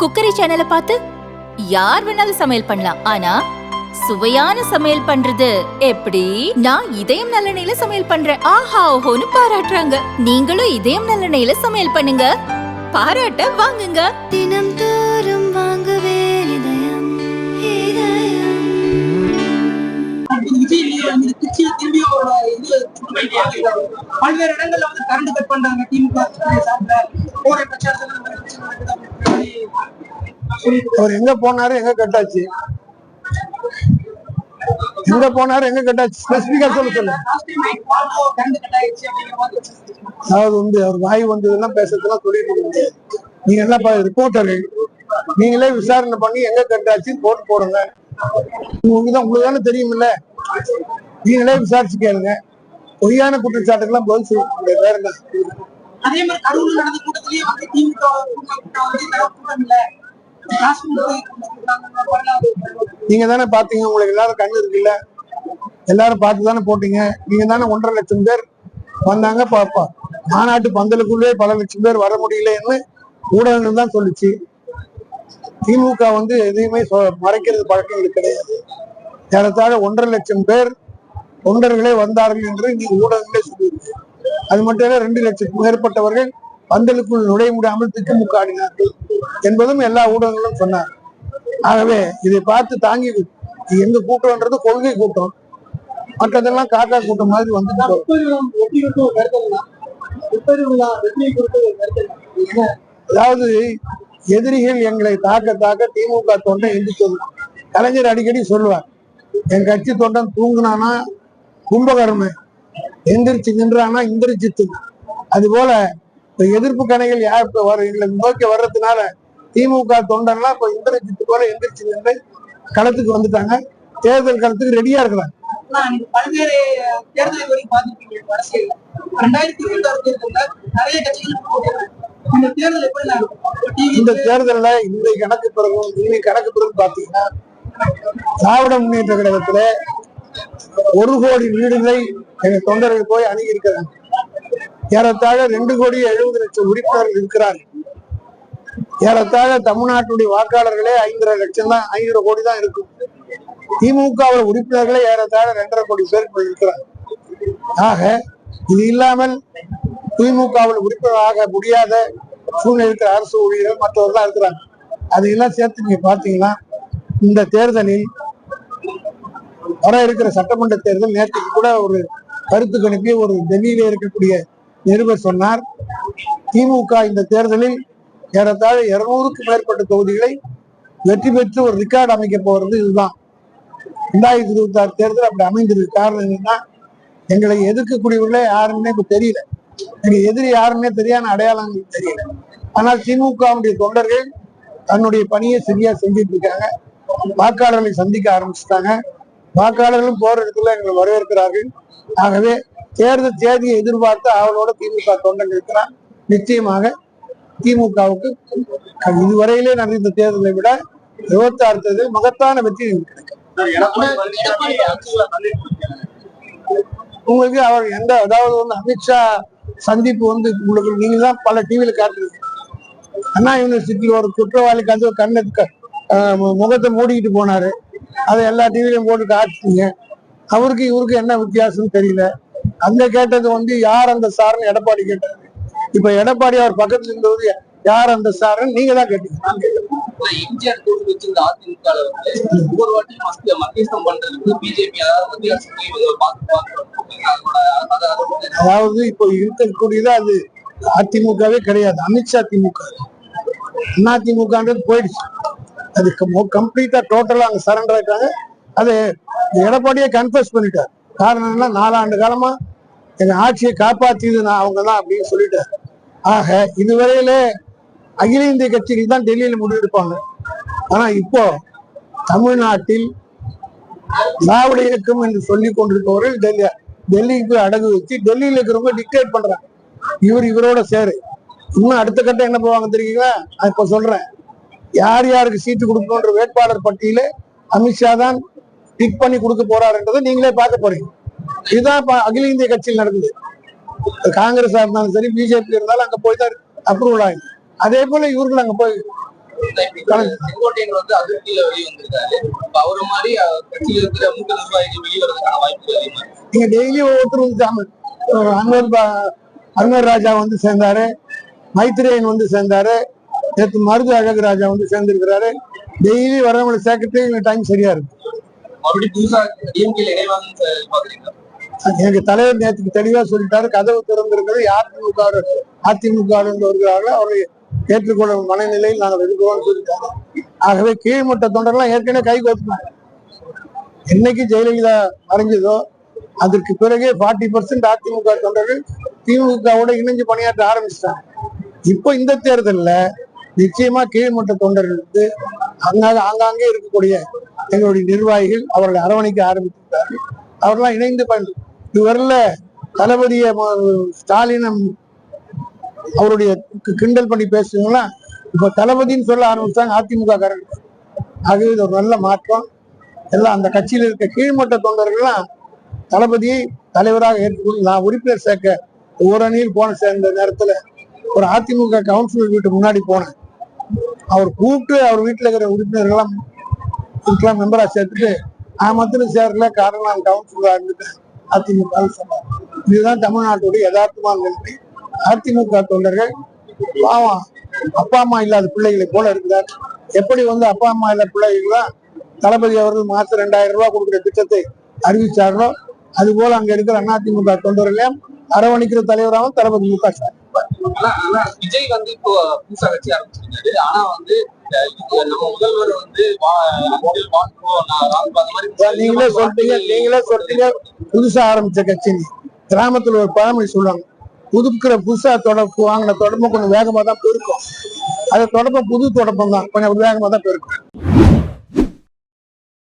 Cookery சேனலை பார்த்து யார் வேணாலும் சமையல் பண்ணலாம். ஆனா சுவையான சமையல் பண்றது எப்படி? நான் இதயம் நல்லெண்ணெயில சமையல் பண்றேன். ஆஹா ஓஹோன்னு பாராட்டுறாங்க. நீங்களும் இதயம் நல்லெண்ணெயில சமையல் பண்ணுங்க. பாராட்ட வாங்குங்க. தினம் தோறும் வாங்குவே இதயம் பல்வேறு இடங்கள்ல வந்து கரண்ட் கட் பண்றாங்க. திமுக சார்பில். அவர் எங்க போனாரு எங்க கட்டாச்சு? எங்க போனாரு எங்க கட்டாச்சு? ஸ்பெசிபிக்கா சொல்ல சொல்லு. அதாவது வந்து அவர் வாய் வந்ததெல்லாம் பேசுறதெல்லாம் சொல்லிட்டு நீங்க என்ன ரிப்போர்ட்டர்கள் நீங்களே விசாரணை பண்ணி எங்க கட்டாச்சு போட்டு போடுங்க. உங்களுக்கு தான் உங்களுக்கு தானே தெரியுமில்ல? நீங்களே விசாரிச்சு கேளுங்க. பொய்யான குற்றச்சாட்டுக்கெல்லாம் பதில் சொல்ல முடியாது வேற என்ன? அதே மாதிரி கரூர்ல நடந்த கூட்டத்திலேயே வந்து திமுக கூட்டம் வந்து நீங்க தானே பாத்தீங்க உங்களுக்கு எல்லாரும் கண்ணு இருக்குல்ல? எல்லாரும் பார்த்து தானே போட்டீங்க. நீங்க தானே ஒன்றரை லட்சம் பேர் வந்தாங்க பாப்பா மாநாட்டு பந்தலுக்குள்ளே பல லட்சம் பேர் வர முடியலன்னு ஊடகங்கள் தான் சொல்லுச்சு. திமுக வந்து எதையுமே சொ- மறைக்கிறது பழக்கம் இது கிடையாது. ஏறத்தாழ ஒன்றரை லட்சம் பேர் தொண்டர்களே வந்தார்கள் என்று நீங்க ஊடகங்களே சொல்லியிருக்கு அது மட்டும் இல்ல ரெண்டு லட்சத்துக்கு மேற்பட்டவர்கள் பந்தலுக்குள் நுழைய முடியாமல் திக்குமுக்க ஆடினார்கள் என்பதும் எல்லா ஊடகங்களும் சொன்னார் ஆகவே இதை பார்த்து தாங்கி எங்க கூட்டம்ன்றது கொள்கை கூட்டம். மற்றதெல்லாம் காக்கா கூட்டம் மாதிரி வந்து அதாவது எதிரிகள் எங்களை தாக்க தாக்க திமுக தொண்டை எந்திரிச்சது கலைஞர் அடிக்கடி சொல்லுவார் என் கட்சி தொண்டன் தூங்குனானா கும்பகர்ம எந்திரிச்சு நின்றானா இந்திரிச்சித்து அது போல இப்ப எதிர்ப்பு கணைகள் யார் இப்ப வர எங்களை நோக்கி வர்றதுனால திமுக தொண்டன்லாம் இப்ப இந்திரஜித்து போல எந்திரிச்சு நின்று களத்துக்கு வந்துட்டாங்க. தேர்தல் களத்துக்கு ரெடியா இருக்கிறாங்க. பல்வேறு தேர்தல் வரைக்கும் பார்த்திருப்பீங்க அரசியல்ல ரெண்டாயிரத்தி இருபத்தி ஆறு தேர்தல்ல நிறைய கட்சிகள். இந்த இந்த தேர்தல்ல இந்த கணக்கு பிறகு இன்னைக்கு கணக்கு பிறகு பாத்தீங்கன்னா திராவிட முன்னேற்ற கழகத்துல ஒரு கோடி வீடுகளை எங்க தொண்டர்கள் போய் அணுகி இருக்கிறாங்க. ஏறத்தாழ ரெண்டு கோடி எழுபது லட்சம் உறுப்பினர்கள் இருக்கிறார்கள். ஏறத்தாழ தமிழ்நாட்டுடைய வாக்காளர்களே ஐந்தரை லட்சம் தான் ஐநூறு கோடி தான் இருக்கும். திமுக உறுப்பினர்களே ஏறத்தாழ ரெண்டரை கோடி பேர் இருக்கிறார் ஆக இது இல்லாமல் திமுகவில் உறுப்பினராக முடியாத சூழ்நிலை இருக்கிற அரசு ஊழியர்கள் மற்றவர்கள்லாம் இருக்கிறாங்க. அதையெல்லாம் சேர்த்து நீங்க பாத்தீங்கன்னா இந்த தேர்தலில் வர இருக்கிற சட்டமன்ற தேர்தல் நேற்றுக்கு கூட ஒரு கருத்து கணிப்பி ஒரு டெல்லியில இருக்கக்கூடிய நிருபர் சொன்னார் திமுக இந்த தேர்தலில் ஏறத்தாழ இருநூறுக்கும் மேற்பட்ட தொகுதிகளை வெற்றி பெற்று ஒரு ரெக்கார்டு அமைக்க போறது இதுதான். ரெண்டாயிரத்தி இருபத்தி ஆறு தேர்தல் அப்படி அமைந்திருக்கு. காரணம் என்னன்னா எங்களை எதிர்க்கக்கூடியவர்களே யாருன்னே இப்ப தெரியல. எங்க எதிரி யாருன்னே தெரியாத அடையாளங்கள் தெரியல. ஆனால் திமுகவுடைய தொண்டர்கள் தன்னுடைய பணியை சரியா செஞ்சுட்டு இருக்காங்க. வாக்காளர்களை சந்திக்க ஆரம்பிச்சுட்டாங்க. வாக்காளர்களும் போற இடத்துல எங்களை வரவேற்கிறார்கள். ஆகவே தேர்தல் தேதியை எதிர்பார்த்து அவளோட திமுக தொண்டன் இருக்கிறான் நிச்சயமாக திமுகவுக்கு இதுவரையிலே நடந்த தேர்தலை விட இருபத்தி ஆறு தேர்தல் மகத்தான வெற்றி உங்களுக்கு அவர் எந்த அதாவது வந்து அமித்ஷா சந்திப்பு வந்து உங்களுக்கு நீங்க தான் பல டிவியில காட்டுறீங்க அண்ணா யூனிவர்சிட்டியில் ஒரு குற்றவாளிக்கு வந்து கண்ணு முகத்தை மூடிக்கிட்டு போனாரு. அதை எல்லா டிவிலையும் போட்டு காட்டுறீங்க அவருக்கு இவருக்கு என்ன வித்தியாசம்னு தெரியல. அங்க கேட்டது வந்து யார் அந்த சார்னு எடப்பாடி கேட்டாரு. இப்ப எடப்பாடி அவர் பக்கத்துல இருந்தது யார் அந்த சார்னு நீங்க தான் கேட்டீங்க. நான் கேட்கல. எம்ஜிஆர் தோல்வி வச்சிருந்த அதிமுக ஒவ்வொரு வாட்டியும் மத்திய மத்தியஸ்தம் பண்றதுக்கு பிஜேபி அதாவது மத்திய அரசு அதாவது இப்போ இருக்கக்கூடியது அது அதிமுகவே கிடையாது. அமித்ஷா திமுக. அண்ணா திமுகன்றது போயிடுச்சு. அது கம்ப்ளீட்டா டோட்டலா அங்க சரண்டர் ஆயிட்டாங்க. அது எடப்பாடியே கன்ஃபர்ஸ் பண்ணிட்டார். காரணம் என்ன நாலாண்டு காலமா எங்க ஆட்சியை காப்பாத்தியது நான் அவங்க தான் அப்படின்னு சொல்லிட்டார். ஆக இதுவரையிலே அகில இந்திய கட்சிகள் தான் டெல்லியில முடிவெடுப்பாங்க ஆனா இப்போ தமிழ்நாட்டில் திராவிட இயக்கம் என்று சொல்லி கொண்டிருப்பவர்கள் டெல்லி டெல்லிக்கு போய் அடகு வச்சு டெல்லியில இருக்கிறவங்க டிக்டேட் பண்றாங்க. இவர் இவரோட சேரு. இன்னும் அடுத்த கட்டம் என்ன போவாங்க தெரியுங்களா? நான் இப்ப சொல்றேன். யார் யாருக்கு சீட்டு கொடுக்கணுன்ற வேட்பாளர் பட்டியல அமித்ஷா தான் டிக் பண்ணி கொடுக்க போறாருன்றதை நீங்களே பார்க்க போறீங்க. இதுதான் இப்ப அகில இந்திய கட்சியில் நடக்குது. காங்கிரஸா இருந்தாலும் சரி பிஜேபி இருந்தாலும் அங்க போய் தான் அப்ரூவல் ஆகும் அதே போல இவர்கள் அங்க போய் செங்கோட்டையன் வந்து அதிருப்தியில அவரை மாதிரி அஹ், கட்சியில இருக்கிற மூத்த நிர்வாகிகள் வெளியே வரதுக்கான வாய்ப்புகள் அதிகமா இருக்கு. நீங்க டெய்லி ஒவ்வொருத்தரும் அன்வர் அன்வர் ராஜா வந்து சேர்ந்தாரு மைத்ரேயன் வந்து சேர்ந்தாரு நேற்று மருது அழகு ராஜா வந்து சேர்ந்திருக்கிறாரு. டெய்லி வரவங்களை சேர்க்கறதுக்கு டைம் சரியா இருக்கு. மறுபடியும் புதுசா டிஎம்கே இணைவாங்கன்னு பாக்குறீங்களா? எங்க தலைவர் நேற்றுக்கு தெளிவா சொல்லிட்டாரு கதவு திறந்திருக்கிறது அதிமுக அதிமுக வருகிறார்கள் அவரை ஏற்றுக்கொள்ளும் மனநிலையில் நாங்கள் இருக்கிறோம்னு சொல்லிட்டாங்க ஆகவே கீழ்மட்ட தொண்டர்லாம் ஏற்கனவே கை கோத்துனாங்க என்னைக்கு ஜெயலலிதா மறைஞ்சதோ அதற்கு பிறகு ஃபார்ட்டி பர்சன்ட் அதிமுக தொண்டர்கள் திமுகவோட இணைஞ்சு பணியாற்ற ஆரம்பிச்சிட்டாங்க. இப்போ இந்த தேர்தல்ல நிச்சயமா கீழ்மட்ட வந்து அங்காக ஆங்காங்கே இருக்கக்கூடிய எங்களுடைய நிர்வாகிகள் அவர்களை அரவணைக்க ஆரம்பித்திருக்கிறார்கள் அவரெல்லாம் இணைந்து பயன்படுத்த இதுவரையில தளபதிய ஸ்டாலினம் அவருடைய கிண்டல் பண்ணி பேசுறீங்களா? இப்ப தளபதின்னு சொல்ல ஆரம்பிச்சாங்க அதிமுக காரங்க. ஆகவே இது ஒரு நல்ல மாற்றம். எல்லாம் அந்த கட்சியில் இருக்க கீழ்மட்ட தொண்டர்கள்லாம் தளபதியை தலைவராக ஏற்றுக்கொண்டு நான் உறுப்பினர் சேர்க்க ஓரணியில் போன சேர்ந்த நேரத்துல ஒரு அதிமுக கவுன்சிலர் வீட்டு முன்னாடி போனேன். அவர் கூப்பிட்டு அவர் வீட்டில் இருக்கிற உறுப்பினர்கள்லாம் இருக்கலாம் மெம்பராக சேர்த்துட்டு நான் மாத்திரம் சேரல காரணம் நான் கவுன்சிலரா இருந்துட்டேன். அதிமுக சொன்னார் இதுதான் தமிழ்நாட்டுடைய யதார்த்தமான நிலைமை. அதிமுக தொண்டர்கள் பாவம் அப்பா அம்மா இல்லாத பிள்ளைகளை போல இருக்கிறார். எப்படி வந்து அப்பா அம்மா இல்லாத பிள்ளைகள் தான் தளபதி அவர்கள் மாசம் ரெண்டாயிரம் ரூபாய் கொடுக்குற திட்டத்தை அறிவிச்சார்களோ அது போல அங்க இருக்கிற அதிமுக தொண்டர்களையும் அரவணைக்கிற தலைவராகவும் தளபதி மு க ஸ்டாலின். ஆனா ஆனா விஜய் வந்து இப்போ புதுசா கட்சி ஆரம்பிச்சிருக்காரு. ஆனா வந்து நம்ம முதல்வர் வந்து நீங்களே சொல்றீங்க நீங்களே சொல்றீங்க. புதுசா ஆரம்பிச்ச கட்சி கிராமத்துல ஒரு பழமொழி சொல்லுவாங்க. புதுக்கிற புதுசா தொடப்பு வாங்கின தொடப்பு கொஞ்சம் வேகமா தான் பெருக்கும் அது தொடப்பம் புது தொடப்பம் தான் கொஞ்சம் வேகமா தான் பெருக்கும்